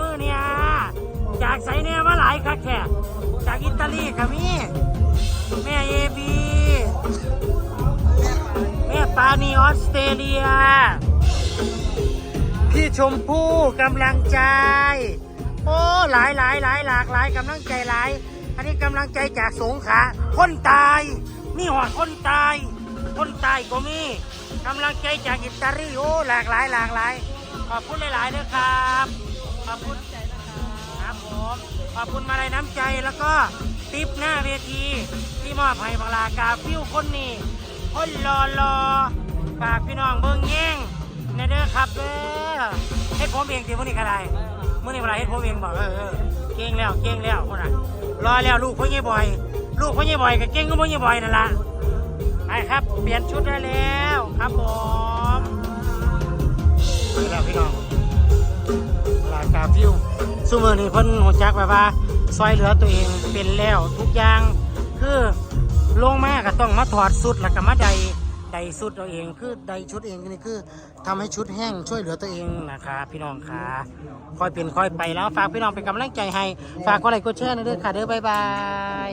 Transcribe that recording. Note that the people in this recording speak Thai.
มือเนี่ย จากไสเนี่ยมาหลายคักแค่จากอิตาลีกับมีแม่เอบีแม่ปานีออสเตรเลีย พี่ชมพู่กำลังใจ โอ้หลายหลายหลายหลากหลายกำลังใจหลาย อันนี้กำลังใจจากสงขาคนตายมีหอดคนตาย คนตายก็มีกำลังใจจากอิตาลีโอ้หลากหลายหลากหลาย อบคุณหลายๆด้วยครับ ขอบคุณใจนะครับผมขอบคุณมาลัยน้ำใจแล้วก็ติปหน้าเวที ที่มอบให้บังลากาฟิวคนนี้คนรอรอฝากพี่น้องเบิ่งแย่งในเด้อครับเด้อให้ผมเองสิมื่อนี้ก็ได้มื่อนี้เวลาให้ผมเองบอกเออเออเก่งแล้วเก่งแล้วคนน่ะรอแล้วลูกพ่อยี่บ่อย ลูกพ่อยี่บ่อยกับเก่งก็พ่อยี่บ่อยนั่นละไปครับ เปลี่ยนชุดได้แล้วครับผม พี่น้องลากาฟิวซูมือนี่เพิ่นหัวจักแบบว่าซอยเหลือตัวเองเป็นแล้วทุกอย่างคือลงมาก็ต้องมาถอดสุดแล้วก็มาใดใดสุดเอาเองคือใดชุดเองนี่คือทำให้ชุดแห้งช่วยเหลือตัวเองนะคะพี่น้องค่ะค่อยเป็นค่อยไปแล้วฝากพี่น้องเป็นกำลังใจให้ ฝากกดไลค์กดแชร์นะเด้อค่ะเด้อบ๊ายบาย